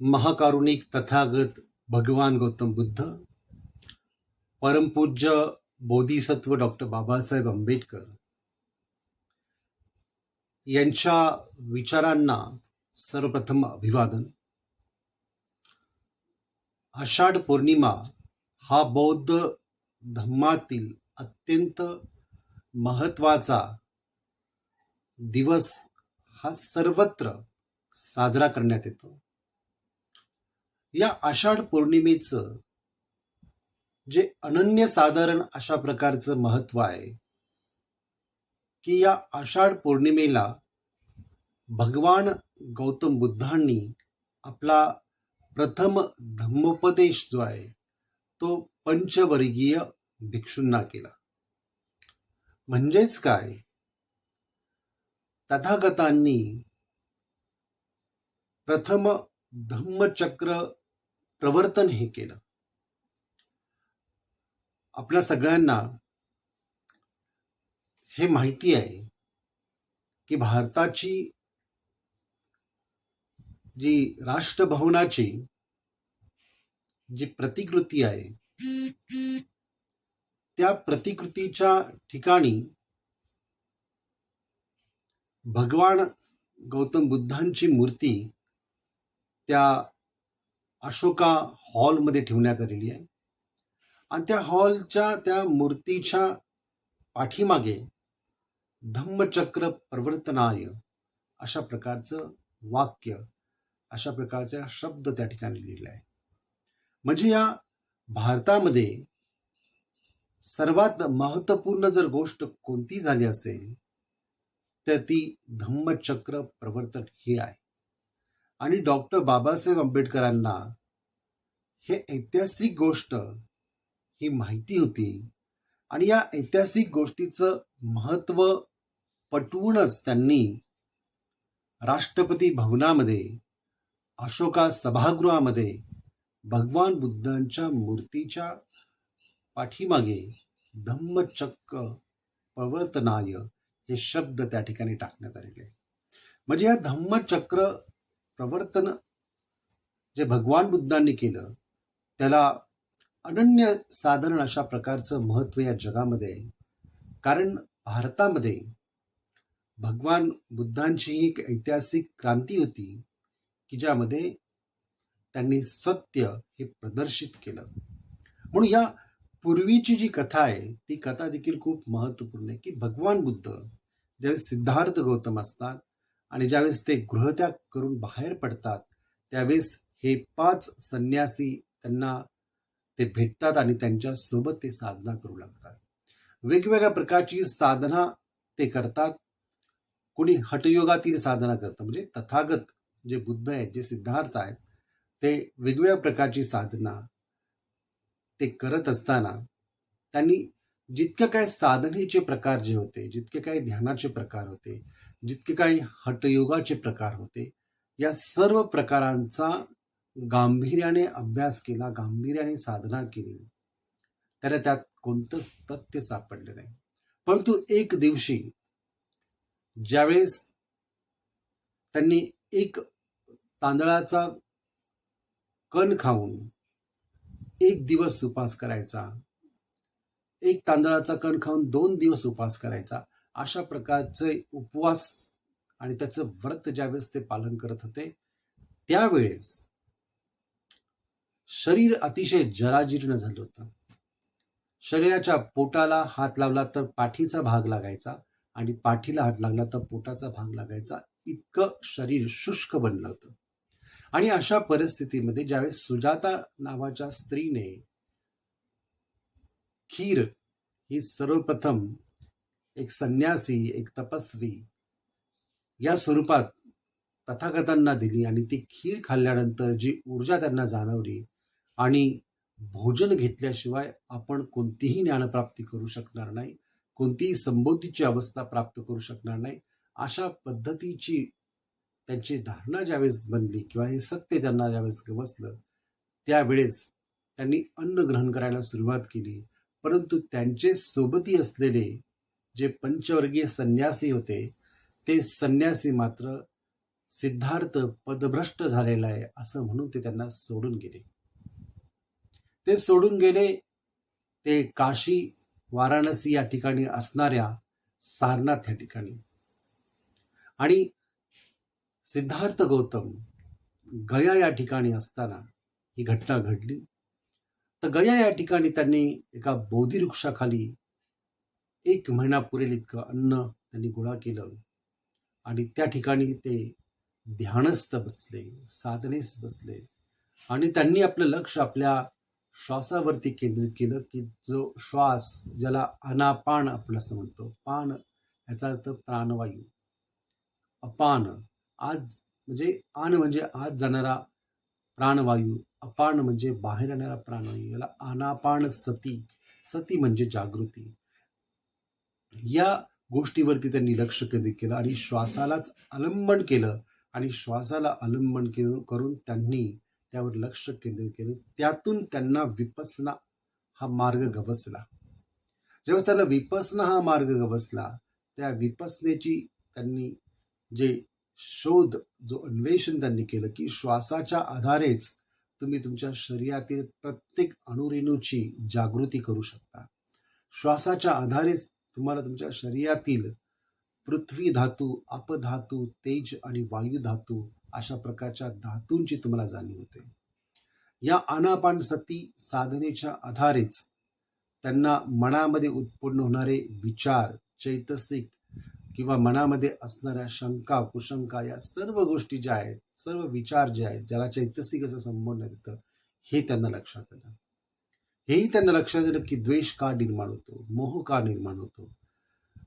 महाकारुणिक तथागत भगवान गौतम बुद्ध परमपूज्य बोधिसत्व डॉक्टर बाबासाहेब आंबेडकर यांच्या विचारांना सर्वप्रथम अभिवादन. आषाढ पौर्णिमा हा बौद्ध धम्मातील अत्यंत महत्त्वाचा दिवस हा सर्वत्र साजरा करण्यात येतो. या आषाढ पौर्णिमेचं जे अनन्यसाधारण अशा प्रकारचं महत्त्व आहे की या आषाढ पौर्णिमेला भगवान गौतम बुद्धांनी आपला प्रथम धम्मोपदेश जो आहे तो पंचवर्गीय भिक्षूंना केला. म्हणजेच काय? तथागतांनी प्रथम धम्मचक्र प्रवर्तन हे केलं. आपल्या सगळ्यांना हे माहिती आहे की भारताची जी राष्ट्रभवनाची जी प्रतिकृती आहे त्या प्रतिकृतीच्या ठिकाणी भगवान गौतम बुद्धांची मूर्ती त्या अशोका हॉलमध्ये ठेवण्यात आलेली आहे. आणि त्या हॉलच्या त्या मूर्तीच्या पाठीमागे धम्मचक्र प्रवर्तनाय अशा प्रकारचं वाक्य अशा प्रकारचा शब्द त्या ठिकाणी लिहिला आहे. म्हणजे या भारतामध्ये सर्वात महत्त्वपूर्ण जर गोष्ट कोणती झाली असेल तर ती धम्मचक्र प्रवर्तन ही आहे. आणि डॉक्टर बाबासाहेब आंबेडकरांना हे ऐतिहासिक गोष्ट ही माहिती होती. आणि या ऐतिहासिक गोष्टीचं महत्त्व पटवूनच त्यांनी राष्ट्रपती भवनामध्ये अशोका सभागृहामध्ये भगवान बुद्धांच्या मूर्तीच्या पाठीमागे धम्मचक्र पवर्तनाय हे शब्द त्या ठिकाणी टाकण्यात आलेले. आहे म्हणजे या धम्मचक्र प्रवर्तन जे भगवान बुद्धांनी केलं त्याला अनन्य साधारण अशा प्रकारचं महत्त्व या जगामध्ये आहे कारण भारतामध्ये भगवान बुद्धांची ही एक ऐतिहासिक क्रांती होती की ज्यामध्ये त्यांनी सत्य हे प्रदर्शित केलं. म्हणून या पूर्वीची जी कथा आहे ती कथा देखील खूप महत्त्वपूर्ण आहे की भगवान बुद्ध ज्यावेळेस सिद्धार्थ गौतम असतात आणि ज्यावेळेस ते गृहत्याग करून बाहेर पडतात त्यावेळेस हे पाच संन्यासी त्यांना ते भेटतात आणि त्यांच्यासोबत ते साधना करू लागतात. वेगवेगळ्या प्रकारची साधना ते करतात. कोणी हटयोगातील साधना करतं म्हणजे तथागत जे बुद्ध आहेत जे सिद्धार्थ आहेत ते वेगवेगळ्या प्रकारची साधना ते करत असताना त्यांनी जितके काय साधनेचे प्रकार जे होते जितके काय ध्यानाचे प्रकार होते जितके काही हटयोगाचे प्रकार होते या सर्व प्रकारांचा गांभीर्याने अभ्यास केला गांभीर्याने साधना केली. त्याला त्यात कोणतंच तथ्य सापडले नाही. परंतु एक दिवशी ज्यावेळेस त्यांनी एक तांदळाचा कण खाऊन एक दिवस उपास करायचा एक तांदळाचा कण खाऊन दोन दिवस उपास करायचा अशा प्रकारचे उपवास आणि त्याचं व्रत ज्यावेळेस ते पालन करत होते त्यावेळेस शरीर अतिशय जराजीर्ण झालं होतं. शरीराच्या पोटाला हात लावला तर पाठीचा भाग लागायचा आणि पाठीला हात लागला तर पोटाचा भाग लागायचा. इतकं शरीर शुष्क बनलं होतं. आणि अशा परिस्थितीमध्ये ज्यावेळेस सुजाता नावाच्या स्त्रीने खीर ही सर्वप्रथम एक संन्यासी एक तपस्वी या स्वरूपात तथागतांना दिली आणि ती खीर खाल्ल्यानंतर जी ऊर्जा त्यांना जाणवली आणि भोजन घेतल्याशिवाय आपण कोणतीही ज्ञानप्राप्ती करू शकणार नाही कोणतीही संबोधीची अवस्था प्राप्त करू शकणार नाही अशा पद्धतीची त्यांची धारणा ज्यावेळेस बनली किंवा हे सत्य त्यांना ज्यावेळेस गवसलं त्यावेळेस त्यांनी अन्न ग्रहण करायला सुरुवात केली. परंतु त्यांचे सोबती असलेले जे पंचवर्गीय संन्यासी होते ते संन्यासी मात्र सिद्धार्थ पदभ्रष्ट झालेला आहे असं म्हणून ते त्यांना सोडून गेले. ते सोडून गेले ते काशी वाराणसी या ठिकाणी असणाऱ्या सारनाथ या ठिकाणी. आणि सिद्धार्थ गौतम गया या ठिकाणी असताना ही घटना घडली. तर गया या ठिकाणी त्यांनी एका बोधी वृक्षाखाली एक महिना पुरेल इतकं अन्न त्यांनी गोळा केलं. आणि त्या ठिकाणी ते ध्यानस्थ बसले साधनेस बसले. आणि त्यांनी आपलं लक्ष आपल्या श्वासावरती केंद्रित केलं की जो श्वास ज्याला अनापान आपण असं म्हणतो पान याचा अर्थ प्राणवायू. अपान आज म्हणजे आन म्हणजे आज जाणारा प्राणवायू अपान म्हणजे बाहेर येणारा प्राणवायू याला अनापान सती. सती म्हणजे जागृती. या गोष्टीवरती त्यांनी लक्ष केंद्रित केलं आणि श्वासालाच अलंबन केलं आणि श्वासाला अलंबन केलं करून त्यांनी त्यावर लक्ष केंद्रित केलं. त्यातून त्यांना विपसना हा मार्ग गवसला. जेव्हा त्यांना विपसना हा मार्ग गवसला त्या विपसनेची त्यांनी जे शोध जो अन्वेषण त्यांनी केलं की श्वासाच्या आधारेच तुम्ही तुमच्या शरीरातील प्रत्येक अणुरेणूची जागृती करू शकता. श्वासाच्या आधारेच तुम्हाला तुमच्या शरीरातील पृथ्वी धातू अपधातू तेज आणि वायू धातू अशा प्रकारच्या धातूंची तुम्हाला जाणीव होते. या आनापान सती साधनेच्या आधारेच त्यांना मनामध्ये उत्पन्न होणारे विचार चैतसिक किंवा मनामध्ये असणाऱ्या शंका कुशंका या सर्व गोष्टी ज्या आहेत सर्व विचार जे आहेत ज्याला चैतसिक असं संबोधण्यात येतं हे त्यांना लक्षात आलं. हेही त्यांना लक्षात आलं की द्वेष का निर्माण होतो? मोह का निर्माण होतो?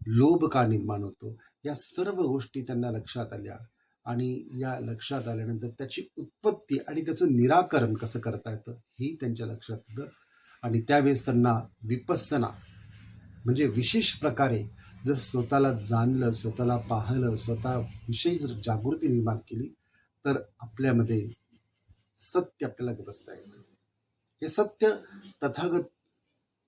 लोभ का निर्माण होतो? या सर्व गोष्टी त्यांना लक्षात आल्या आणि या लक्षात आल्यानंतर त्याची उत्पत्ती आणि त्याचं निराकरण कसं करता येतं ही त्यांच्या लक्षात आलं आणि त्यावेळेस त्यांना विपस्सना म्हणजे विशेष प्रकारे जर स्वतःला जाणलं स्वतःला पाहिलं स्वतःविषयी जर जागृती निर्माण केली तर आपल्यामध्ये सत्य आपल्याला बसता येतं. हे सत्य तथागत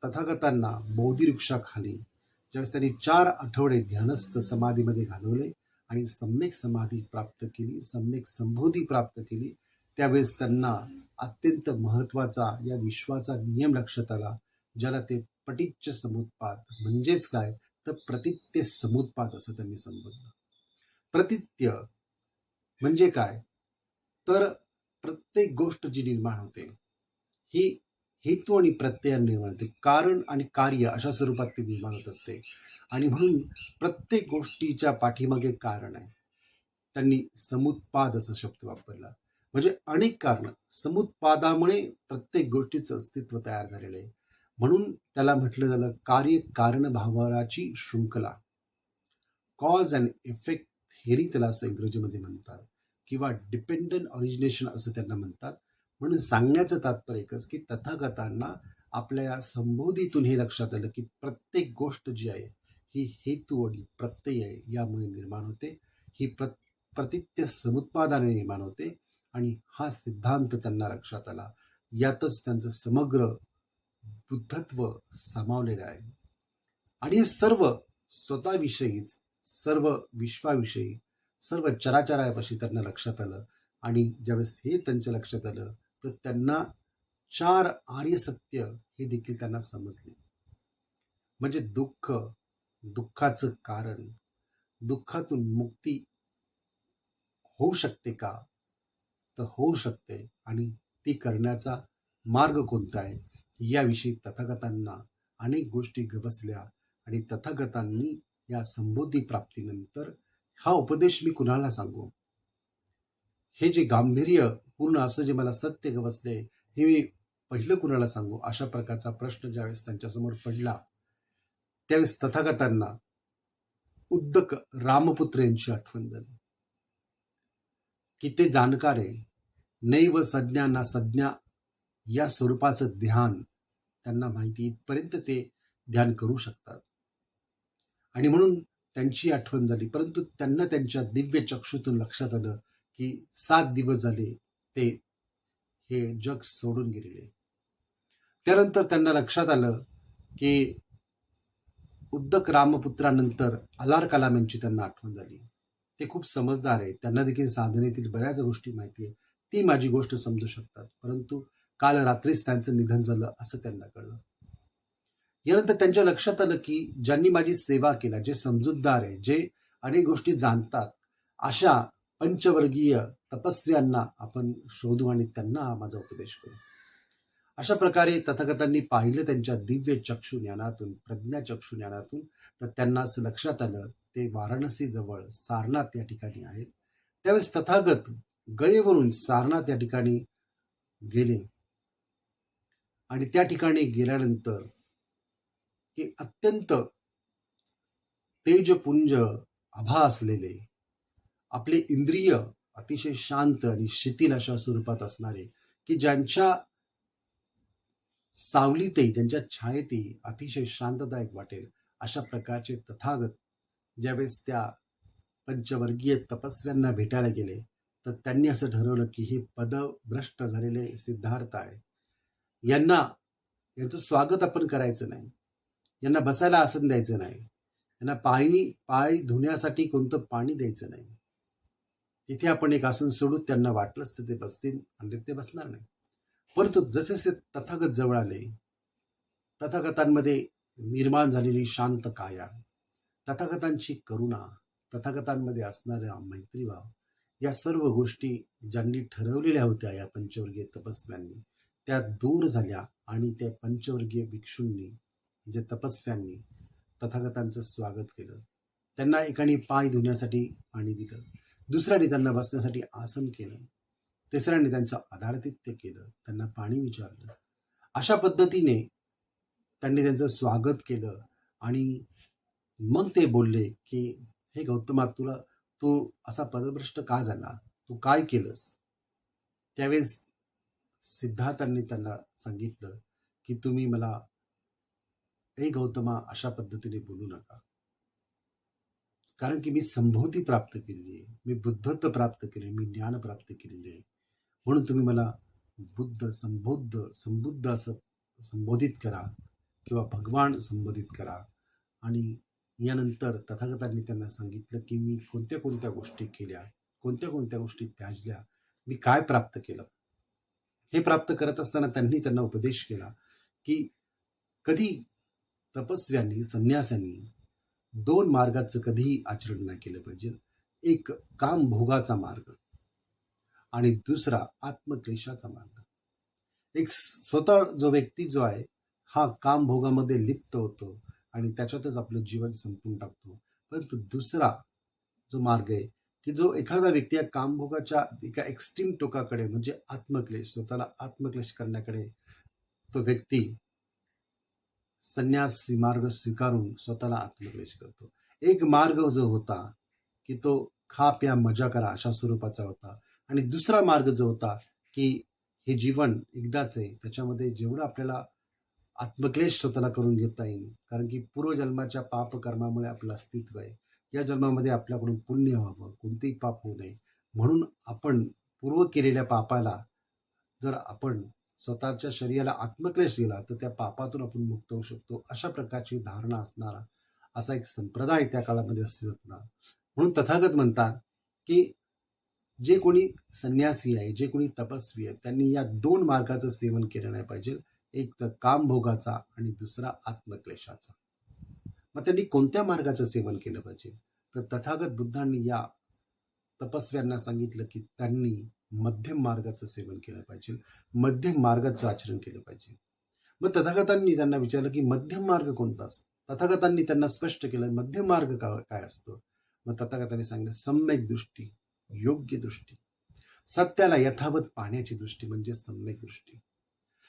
तथागतांना बोधी वृक्षाखाली ज्यावेळेस त्यांनी चार आठवडे ध्यानस्थ समाधीमध्ये घालवले आणि सम्यक समाधी प्राप्त केली सम्यक संबोधी प्राप्त केली त्यावेळेस त्यांना अत्यंत महत्त्वाचा या विश्वाचा नियम लक्षात आला ज्याला ते पटिच्च समुत्पाद म्हणजेच काय? तर प्रतित्य समुत्पाद असं त्यांनी संबोधलं. प्रतित्य म्हणजे काय? तर प्रत्येक गोष्ट जी निर्माण होते ही हेतू आणि प्रत्यय निर्माण होते. कारण आणि कार्य अशा स्वरूपात ती निर्माण होत असते. आणि म्हणून प्रत्येक गोष्टीच्या पाठीमागे कारण आहे. त्यांनी समुत्पाद असा शब्द वापरला. म्हणजे अनेक कारणं. समुत्पादामुळे प्रत्येक गोष्टीचं अस्तित्व तयार झालेलं आहे. म्हणून त्याला म्हटलं झालं कार्य कारण भावाची शृंखला. कॉज अँड इफेक्ट थेरी त्याला असं इंग्रजीमध्ये म्हणतात. किंवा डिपेंडंट ऑरिजिनेशन असं त्यांना म्हणतात. म्हणून सांगण्याचं तात्पर्य एकच की तथागतांना आपल्या संबोधीतून हे लक्षात आलं की प्रत्येक गोष्ट जी आहे ही हेतू आणि प्रत्यय आहे यामुळे निर्माण होते. ही प्र प्रतित्य समुत्पादाने निर्माण होते आणि हा सिद्धांत त्यांना लक्षात आला. यातच त्यांचं समग्र बुद्धत्व सामावलेलं आहे. आणि हे सर्व स्वतःविषयीच सर्व विश्वाविषयी सर्व चराचरापाशी त्यांना लक्षात आलं. आणि ज्यावेळेस हे त्यांच्या लक्षात आलं तर त्यांना चार आर्य सत्य हे देखील त्यांना समजले. म्हणजे दुःख दुःखाचं कारण दुःखातून मुक्ती होऊ शकते का? तर होऊ शकते. आणि ती करण्याचा मार्ग कोणता आहे? याविषयी तथागतांना अनेक गोष्टी गवसल्या आणि तथागतांनी या संबोधी प्राप्तीनंतर हा उपदेश मी कुणाला सांगू? हे जे गांभीर्य पूर्ण असं जे मला सत्य गवसले हे मी पहिलं कुणाला सांगू? अशा प्रकारचा प्रश्न ज्यावेळेस त्यांच्यासमोर पडला त्यावेळेस तथागतांना उद्दक रामपुत्र यांची आठवण झाली. की ते जाणकार आहे नैव संज्ञा ना संज्ञा या स्वरूपाचं ध्यान त्यांना माहिती इथपर्यंत ते ध्यान करू शकतात. आणि म्हणून त्यांची आठवण झाली परंतु त्यांना त्यांच्या दिव्य चक्षुतून लक्षात आलं की सात दिवस झाले ते हे जग सोडून गेलेले. त्यानंतर त्यांना लक्षात आलं की उद्दक रामपुत्रानंतर अलार कलाम यांची त्यांना आठवण झाली. ते खूप समजदार आहेत. त्यांना देखील साधनेतील बऱ्याच गोष्टी माहिती आहे ती माझी गोष्ट समजू शकतात. परंतु काल रात्रीच त्यांचं निधन झालं असं त्यांना कळलं. यानंतर त्यांच्या लक्षात आलं की ज्यांनी माझी सेवा केला जे समजूतदार आहे जे अनेक गोष्टी जाणतात अशा पंचवर्गीय तपस्व्यांना आपण शोधू आणि त्यांना माझा उपदेश करू. अशा प्रकारे तथागतांनी पाहिलं त्यांच्या दिव्य चक्षु ज्ञानातून प्रज्ञा चक्षु ज्ञानातून तर त्यांना असं लक्षात आलं ते वाराणसीजवळ सारनाथ या ठिकाणी आहेत. त्यावेळेस तथागत गयेवरून सारनाथ या ठिकाणी गेले. आणि त्या ठिकाणी गेल्यानंतर हे अत्यंत तेजपुंज आभा असलेले आपले इंद्रिय अतिशय शांत आणि शिथिल अशा स्वरूपात असणारे की ज्यांच्या सावलीतही ज्यांच्या छायेतही अतिशय शांतदायक वाटेल अशा प्रकारचे तथागत ज्यावेळेस त्या पंचवर्गीय तपस्व्यांना भेटायला गेले तर त्यांनी असं ठरवलं की हे पदभ्रष्ट झालेले सिद्धार्थ आहे. यांना यांचं स्वागत आपण करायचं नाही. यांना बसायला आसन द्यायचं नाही. यांना पाणी पाय धुण्यासाठी कोणतं पाणी द्यायचं नाही. इथे आपण एक आसन सोडू त्यांना वाटलंच तर ते बसतील आणि ते बसणार नाही. परंतु जसे जसे तथागत जवळ आले तथागतांमध्ये निर्माण झालेली शांत काया तथागतांची करुणा तथागतांमध्ये असणारा मैत्रीभाव या सर्व गोष्टी ज्यांनी ठरवलेल्या होत्या या पंचवर्गीय तपस्व्यांनी त्या दूर झाल्या आणि त्या पंचवर्गीय भिक्षूंनी जे तपस्व्यांनी तथागतांचं स्वागत केलं. त्यांना एकाने पाय धुण्यासाठी पाणी दिलं. दुसऱ्याने त्यांना बसण्यासाठी आसन केलं. तिसऱ्याने त्यांचं आधारतित्य केलं. त्यांना पाणी विचारलं. अशा पद्धतीने त्यांनी त्यांचं स्वागत केलं आणि मग ते बोलले की हे गौतमा तुला तू असा पदभ्रष्ट का झाला? तू काय केलंस? त्यावेळेस सिद्धार्थांनी त्यांना सांगितलं की तुम्ही मला हे गौतमा अशा पद्धतीने बोलू नका. कारण की मी संभोधी प्राप्त केलेली आहे. मी बुद्धत्व प्राप्त केले मी ज्ञान प्राप्त केलेले आहे. म्हणून तुम्ही मला बुद्ध संबोध संबुद्ध असं संबोधित करा किंवा भगवान संबोधित करा. आणि यानंतर तथागतांनी त्यांना सांगितलं की मी कोणत्या कोणत्या गोष्टी केल्या कोणत्या कोणत्या गोष्टी त्याजल्या मी काय प्राप्त केलं? हे प्राप्त करत असताना त्यांनी त्यांना उपदेश केला की कधी तपस्व्यांनी संन्यासांनी दोन मार्गाचं कधीही आचरण नाही केलं पाहिजे. एक काम भोगाचा मार्ग आणि दुसरा आत्मक्लेशाचा मार्ग. एक स्वतः जो व्यक्ती जो आहे हा काम भोगामध्ये लिप्त होतो आणि त्याच्यातच आपलं जीवन संपून टाकतो. परंतु दुसरा जो मार्ग आहे की जो एखादा व्यक्ती या कामभोगाच्या एका एक्स्ट्रीम टोकाकडे म्हणजे आत्मक्लेश स्वतःला आत्मक्लेश करण्याकडे तो व्यक्ती संन्यासी मार्ग स्वीकारून स्वतःला आत्मक्लेश करतो. एक मार्ग जो होता की तो खा प्या मजा करा अशा स्वरूपाचा होता. आणि दुसरा मार्ग जो होता की हे जीवन एकदाच आहे. त्याच्यामध्ये जेवढं आपल्याला आत्मक्लेश स्वतःला करून घेता येईल कारण की पूर्वजन्माच्या पापकर्मामुळे आपलं अस्तित्व आहे. या जन्मामध्ये आपल्याकडून पुण्य व्हावं कोणतेही पाप होऊ नये. म्हणून आपण पूर्व केलेल्या पापाला जर आपण स्वतःच्या शरीराला आत्मक्लेश दिला तर त्या पापातून आपण मुक्त होऊ शकतो. अशा प्रकारची धारणा असणारा असा एक संप्रदाय त्या काळामध्ये अस्तित्वात होता. म्हणून तथागत म्हणतात की जे कोणी संन्यासी आहे जे कोणी तपस्वी आहे त्यांनी या दोन मार्गाचं सेवन केलं नाही पाहिजे. एक तर कामभोगाचा आणि दुसरा आत्मक्लेशाचा. मग त्यांनी कोणत्या मार्गाचं सेवन केलं पाहिजे? तर तथागत बुद्धांनी या तपस्व्यांना सांगितलं की त्यांनी मध्यम मार्गाचं सेवन केलं पाहिजे. मध्यम मार्गाचं आचरण केलं पाहिजे. मग तथागतांनी त्यांना विचारलं की मध्यम मार्ग कोणता असतो? तथागतांनी त्यांना स्पष्ट केलं मध्यम मार्ग का काय असतो? मग तथागतांनी सांगितलं सम्यक दृष्टी योग्य दृष्टी. सत्याला यथावत पाहण्याची दृष्टी म्हणजे सम्यक दृष्टी.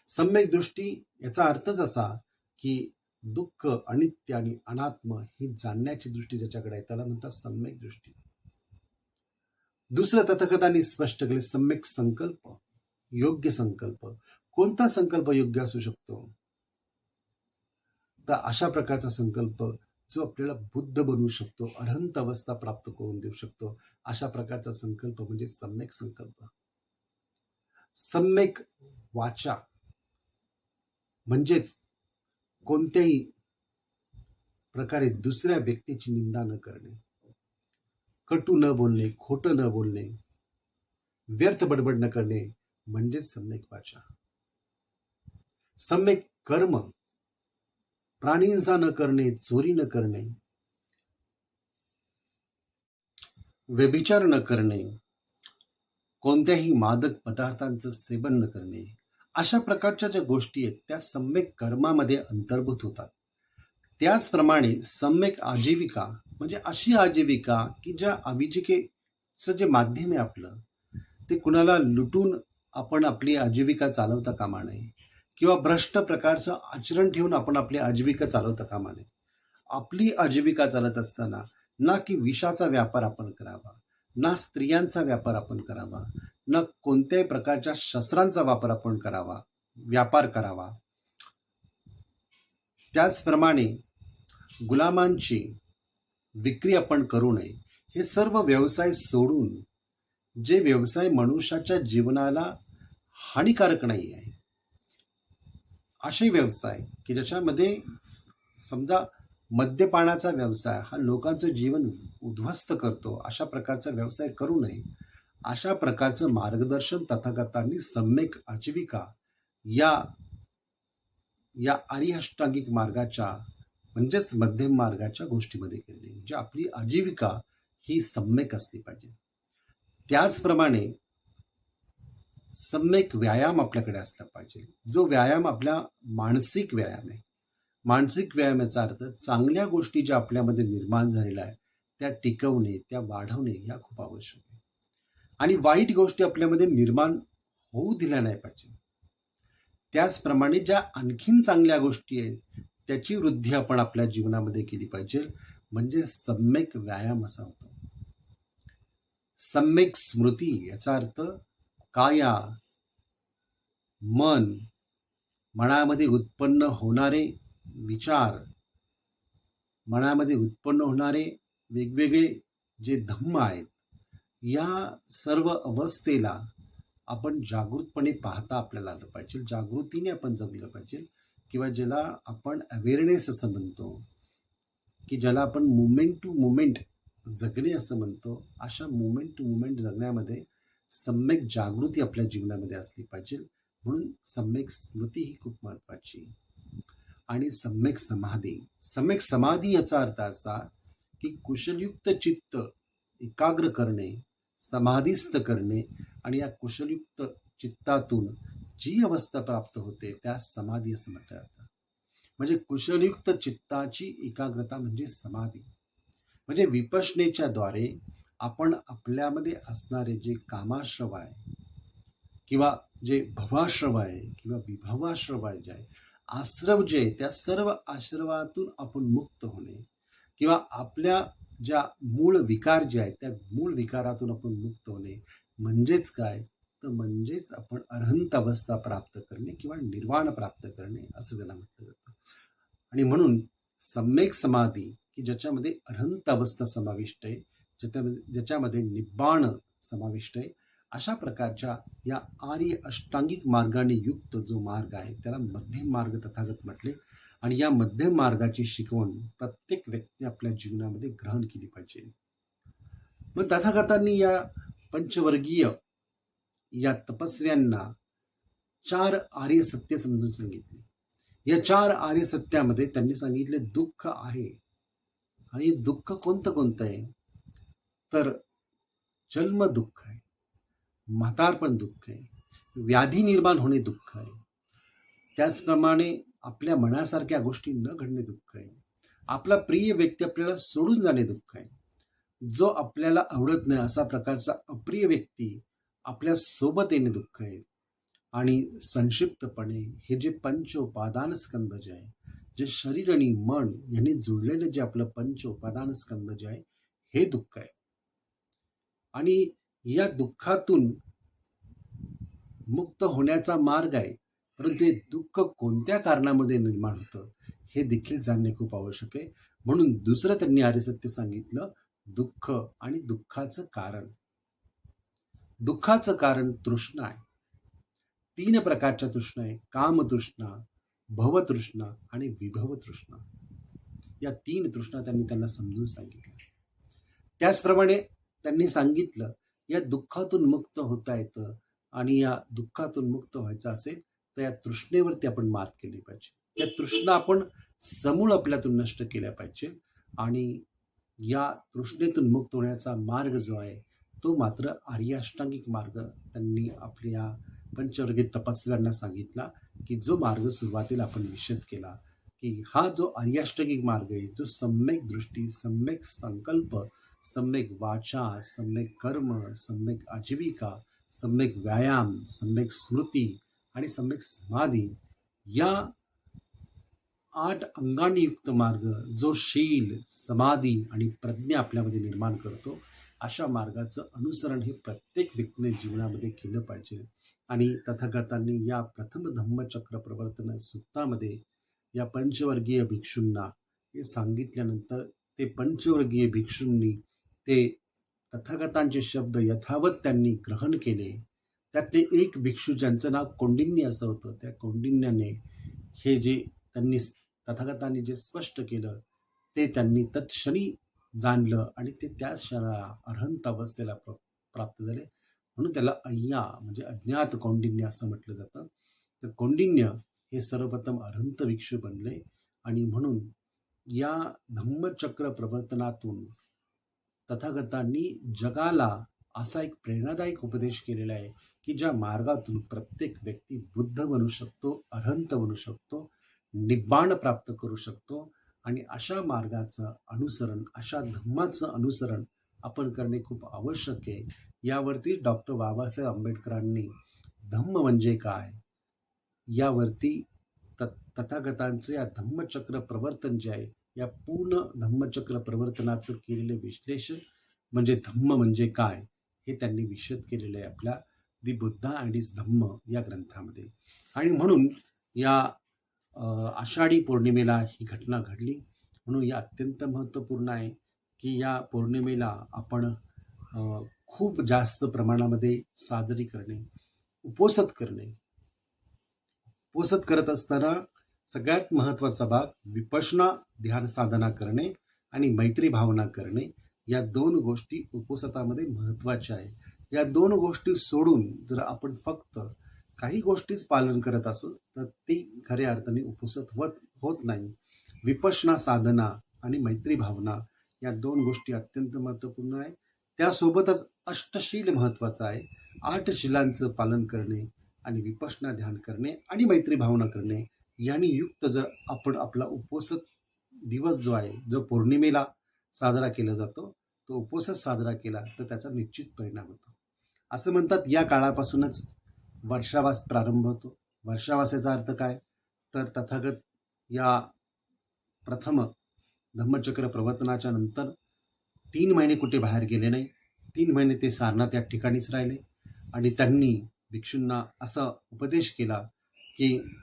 सम्यक दृष्टी याचा अर्थच असा की दुःख अनित्य आणि अनात्म ही जाणण्याची दृष्टी ज्याच्याकडे आहे त्याला म्हणतात सम्यक दृष्टी. दुसरं तथकथांनी स्पष्ट केले सम्यक संकल्प योग्य संकल्प. कोणता संकल्प योग्य असू शकतो? तर अशा प्रकारचा संकल्प जो आपल्याला बुद्ध बनवू शकतो अरहंत अवस्था प्राप्त करून देऊ शकतो अशा प्रकारचा संकल्प म्हणजे सम्यक संकल्प. सम्यक वाचा. म्हणजेच कोणत्याही प्रकारे दुसऱ्या व्यक्तीची निंदा न करणे. कटू न बोलणे खोटं न बोलणे व्यर्थ बडबड न करणे म्हणजेच सम्यक वाचा. सम्यक कर्म प्राणींचा न करणे चोरी न करणे व्यभिचार न करणे कोणत्याही मादक पदार्थांचं सेवन न करणे अशा प्रकारच्या ज्या गोष्टी आहेत त्या सम्यक कर्मामध्ये अंतर्भूत होतात. त्याचप्रमाणे सम्यक आजीविका म्हणजे अशी आजीविका की ज्या आजीविकेचं जे माध्यम आहे आपलं ते कुणाला लुटून आपण आपली आजीविका चालवता कामा नये किंवा भ्रष्ट प्रकारचं आचरण ठेवून आपण आपली आजीविका चालवता कामा नये. आपली आजीविका चालत असताना ना की विषाचा व्यापार आपण करावा ना स्त्रियांचा व्यापार आपण करावा ना कोणत्याही प्रकारच्या शस्त्रांचा वापर आपण करावा व्यापार करावा. त्याचप्रमाणे गुलामांची विक्री आपण करू नये हे सर्व व्यवसाय सोडून जे व्यवसाय मनुष्याच्या जीवनाला हानिकारक नाही आहे. असे व्यवसाय की ज्याच्यामध्ये समजा मद्यपानाचा व्यवसाय हा लोकांचं जीवन उद्ध्वस्त करतो अशा प्रकारचा व्यवसाय करू नये. अशा प्रकारचं मार्गदर्शन तथागतांनी सम्यक आजीविका या या आर्यष्टांगिक मार्गाच्या म्हणजेच मध्यम मार्गाच्या गोष्टीमध्ये केलेली म्हणजे आपली आजीविका ही सम्यक असली पाहिजे. त्याचप्रमाणे सम्यक व्यायाम आपल्याकडे असला पाहिजे. जो व्यायाम आपला मानसिक व्यायाम आहे. मानसिक व्यायामाचा अर्थ चांगल्या गोष्टी ज्या आपल्यामध्ये निर्माण झालेल्या आहेत त्या टिकवणे त्या वाढवणे या खूप आवश्यक आहे. आणि वाईट गोष्टी आपल्यामध्ये निर्माण होऊ दिल्या नाही पाहिजे. त्याचप्रमाणे ज्या आणखीन चांगल्या गोष्टी आहेत त्याची वृद्धी आपण आपल्या जीवनामध्ये केली पाहिजे. म्हणजे सम्यक व्यायाम असा होतो. सम्यक स्मृती याचा अर्थ काया मन मनामध्ये उत्पन्न होणारे विचार मनामध्ये उत्पन्न होणारे वेगवेगळे जे धम्म आहेत या सर्व अवस्थेला आपण जागृतपणे पाहता आपल्याला आलं पाहिजे. जागृतीने आपण जगलं पाहिजे. किंवा ज्याला आपण अवेअरनेस असं म्हणतो की ज्याला आपण मुमेंट टू मुमेंट जगणे असं म्हणतो अशा मुमेंट टू मुमेंट जगण्यामध्ये सम्यक जागृती आपल्या जीवनामध्ये असली पाहिजे. म्हणून सम्यक स्मृती ही खूप महत्वाची आणि सम्यक समाधी. सम्यक समाधी याचा अर्थ असा की कुशलयुक्त चित्त एकाग्र करणे समाधीस्थ करणे आणि या कुशलयुक्त चित्तातून जी अवस्था प्राप्त होते त्या समाधी असं म्हटलं जातं. म्हणजे कुशलयुक्त चित्ताची एकाग्रता म्हणजे समाधी. म्हणजे विपशनेच्या द्वारे आपण आपल्यामध्ये असणारे जे कामाश्रव आहे किंवा जे भवाश्रव आहे किंवा विभवाश्रव आहे जे आहे आश्रव जे आहे, त्या सर्व आश्रवातून आपण मुक्त होणे किंवा आपल्या ज्या मूळ विकार जे आहेत त्या मूळ विकारातून आपण मुक्त होणे म्हणजेच काय? तर म्हणजेच आपण अरहंत अवस्था प्राप्त करणे किंवा निर्वाण प्राप्त करणे असं त्याला म्हटलं जातं. आणि म्हणून सम्यक समाधी की ज्याच्यामध्ये अरहंत अवस्था समाविष्ट आहे ज्याच्यामध्ये ज्याच्यामध्ये निब्बाण समाविष्ट आहे अशा प्रकारच्या या आर्य अष्टांगिक मार्गाने युक्त जो मार्ग आहे त्याला मध्यम मार्ग तथागत म्हटले. आणि या मध्यम मार्गाची शिकवण प्रत्येक व्यक्ती आपल्या जीवनामध्ये ग्रहण केली पाहिजे. मग तथागतांनी या पंचवर्गीय या तपस्व्यांना चार आर्य सत्य समजून सांगितले. या चार आर्य सत्यामध्ये त्यांनी सांगितले दुःख आहे. आणि दुःख कोणतं कोणतं आहे? तर जन्म दुःख आहे. म्हातारपण दुःख आहे. व्याधी निर्माण होणे दुःख आहे. त्याचप्रमाणे आपल्या मनासारख्या गोष्टी न घडणे दुःख आहे. आपला प्रिय व्यक्ती आपल्याला सोडून जाणे दुःख आहे. जो आपल्याला आवडत नाही असा प्रकारचा अप्रिय व्यक्ती आपल्यासोबत येणे दुःख आहे. आणि संक्षिप्तपणे हे जे पंच उपादान स्कंद जे आहे जे शरीर आणि मन यांनी जुळलेलं जे आपलं पंच उपादान स्कंद जे आहे हे दुःख आहे. आणि या दुःखातून मुक्त होण्याचा मार्ग आहे. परंतु हे दुःख कोणत्या कारणामध्ये निर्माण होतं हे देखील जाणणे खूप आवश्यक आहे. म्हणून दुसरं त्यांनी आर्यसत्य सांगितलं दुःख आणि दुःखाचं कारण. दुःखाचं कारण तृष्णा आहे. तीन प्रकारच्या तृष्णा आहे कामतृष्णा भवतृष्णा आणि विभव तृष्णा. या तीन तृष्णा त्यांनी त्यांना समजून सांगितल्या. त्याचप्रमाणे त्यांनी सांगितलं या दुःखातून मुक्त होता येतं आणि या दुःखातून मुक्त व्हायचं असेल तर या तृष्णेवरती आपण मात केली पाहिजे. त्या तृष्णा आपण समूळ आपल्यातून नष्ट केल्या पाहिजे आणि या तृष्णेतून मुक्त होण्याचा मार्ग जो आहे तो मात्र आर्याष्टांगिक मार्ग त्यांनी आपल्या पंचवर्गीय तपस्व्यांना सांगितला की जो मार्ग सुरुवातीला आपण निषेध केला की हा जो आर्याष्टांगिक मार्ग आहे जो सम्यक दृष्टी सम्यक संकल्प सम्यक वाचा सम्यक कर्म सम्यक आजीविका सम्यक व्यायाम सम्यक स्मृती आणि सम्यक समाधी या आठ अंगाने युक्त मार्ग जो शील समाधी आणि प्रज्ञा आपल्यामध्ये निर्माण करतो अशा मार्गाचं अनुसरण हे प्रत्येक व्यक्तीने जीवनामध्ये केलं पाहिजे. आणि तथागतांनी या प्रथम धम्मचक्र प्रवर्तन सूत्रामध्ये या पंचवर्गीय भिक्षूंना हे सांगितल्यानंतर ते पंचवर्गीय भिक्षूंनी ते तथागतांचे शब्द यथावत त्यांनी ग्रहण केले. त्यातले एक भिक्षू ज्यांचं नाव कौंडिन्य असं होतं त्या कौंडिन्याने हे जे त्यांनी तथागतांनी जे स्पष्ट केलं ते त्यांनी तत्क्षणी जाणलं आणि ते त्याच क्षणाला अर्हंत अवस्थेला प्र प्राप्त झाले. म्हणून त्याला अय्या म्हणजे अज्ञात कौंडिन्य असं म्हटलं जातं. तर कौंडिन्य हे सर्वप्रथम अर्हंत भिक्षू बनले आणि म्हणून या धम्मचक्र प्रवर्तनातून तथागतांनी जगाला असा एक प्रेरणादायक उपदेश केलेला आहे की ज्या मार्गातून प्रत्येक व्यक्ती बुद्ध बनू शकतो अर्हंत बनू शकतो निब्बाण प्राप्त करू शकतो आणि अशा मार्गाचं अनुसरण अशा धम्माचं अनुसरण आपण करणे खूप आवश्यक आहे. यावरती डॉक्टर बाबासाहेब आंबेडकरांनी धम्म म्हणजे काय? यावरती त तथागतांचं या धम्मचक्र प्रवर्तन जे आहे या पूर्ण धम्मचक्र प्रवर्तनाचं केलेलं विश्लेषण म्हणजे धम्म म्हणजे काय? हे त्यांनी विशद केलेलं आहे आपल्या दि बुद्धा अँड इज धम्म या ग्रंथामध्ये. आणि म्हणून या आषाढी पौर्णिमेला ही घटना घडली. म्हणून या अत्यंत महत्त्वपूर्ण आहे की या पौर्णिमेला आपण खूप जास्त प्रमाणामध्ये साजरी करणे उपोसत करणे. उपोसत करत असताना सगळ्यात महत्त्वाचा भाग विपशना ध्यान साधना करणे आणि मैत्री भावना करणे. या दोन गोष्टी उपोसतामध्ये महत्त्वाच्या आहे या दोन गोष्टी सोडून जर आपण फक्त काही गोष्टीच पालन करत असू तर ती खऱ्या अर्थाने उपोसत होत होत नाही. विपशना साधना आणि मैत्री भावना या दोन गोष्टी अत्यंत महत्त्वपूर्ण आहे. त्यासोबतच अष्टशील महत्त्वाचं आहे. आठ शिलांचं पालन करणे आणि विपशना ध्यान करणे आणि मैत्री भावना करणे याने युक्त जर आपण आपला उपोसत दिवस जो आहे जो पौर्णिमेला साजरा केला जातो तो उपोसत साजरा केला तर त्याचा निश्चित परिणाम होतो. असं म्हणतात या काळापासूनच वर्षावास प्रारंभ होतो. वर्षावासाचा अर्थ काय? तर तथागत या प्रथम धम्मचक्र प्रवर्तनाच्या नंतर तीन महिने कुठे बाहेर गेले नाही. तीन महिने ते सारनाथ या ठिकाणीच राहिले. आणि त्यांनी भिक्षूंना असा उपदेश केला की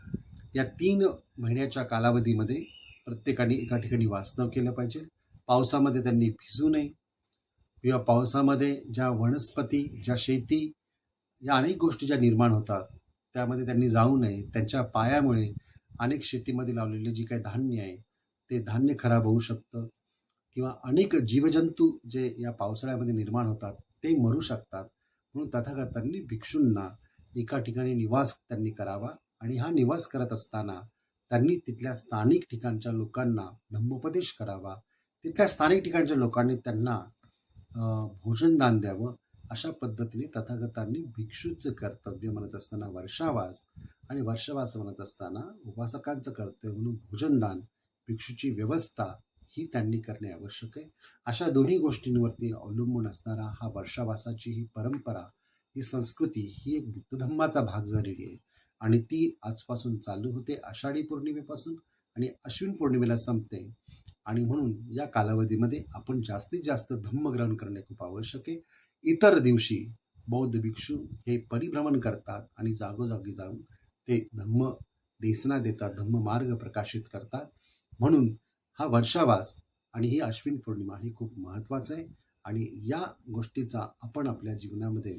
या तीन महिन्याच्या कालावधीमध्ये प्रत्येकाने एका ठिकाणी वास्तव केलं पाहिजे. पावसामध्ये त्यांनी भिजू नये. किंवा पावसामध्ये ज्या वनस्पती ज्या शेती या अनेक गोष्टी ज्या निर्माण होतात त्यामध्ये त्यांनी जाऊ नये त्यांच्या पायामुळे अनेक शेतीमध्ये लावलेले जी काही धान्य आहे ते धान्य खराब होऊ शकतं किंवा अनेक जीवजंतू जे या पावसाळ्यामध्ये निर्माण होतात ते मरू शकतात. म्हणून तथागतांनी भिक्षूंना एका ठिकाणी निवास त्यांनी करावा आणि हा निवास करत असताना त्यांनी तिथल्या स्थानिक ठिकाणच्या लोकांना धम्मोपदेश करावा. तिथल्या स्थानिक ठिकाणच्या लोकांनी त्यांना भोजनदान द्यावं. अशा पद्धतीने तथागतांनी भिक्षूचं कर्तव्य म्हणत असताना वर्षावास आणि वर्षावास म्हणत असताना उपासकांचं कर्तव्य म्हणून भोजनदान भिक्षूची व्यवस्था ही त्यांनी करणे आवश्यक आहे. अशा दोन्ही गोष्टींवरती अवलंबून असणारा हा वर्षावासाची ही परंपरा ही संस्कृती ही एक बुद्धधम्माचा भाग झालेली आहे आणि ती आजपासून चालू होते आषाढी पौर्णिमेपासून आणि अश्विन पौर्णिमेला संपते आणि म्हणून या कालावधीमध्ये आपण जास्तीत जास्त धम्म ग्रहण करणे खूप आवश्यक आहे. इतर दिवशी बौद्ध भिक्षू हे परिभ्रमण करतात आणि जागोजागी जाऊन ते धम्म देसना देतात धम्म मार्ग प्रकाशित करतात. म्हणून हा वर्षावास आणि ही अश्विन पौर्णिमा ही खूप महत्त्वाचं आहे. आणि या गोष्टीचा आपण आपल्या जीवनामध्ये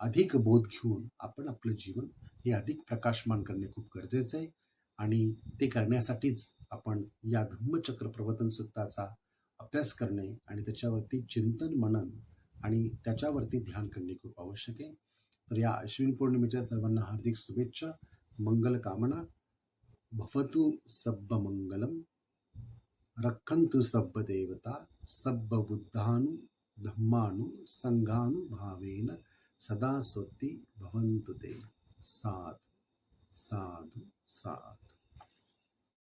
अधिक बोध घेऊन आपण आपलं जीवन हे अधिक प्रकाशमान करणे खूप गरजेचं आहे. आणि ते करण्यासाठीच आपण या धम्मचक्र प्रवर्तन सूत्राचा अभ्यास करणे आणि त्याच्यावरती चिंतन मनन आणि त्याच्यावरती ध्यान करणे खूप आवश्यक आहे तर या अश्विन पौर्णिमेच्या सर्वांना हार्दिक शुभेच्छा मंगल कामना भवतु सब्ब मंगलम रक्षन्तु सब्ब देवता सब्ब बुद्धानु धम्मानु संघानु भावेन सदा सोत्ती भवन्तु ते साधु साधु साधु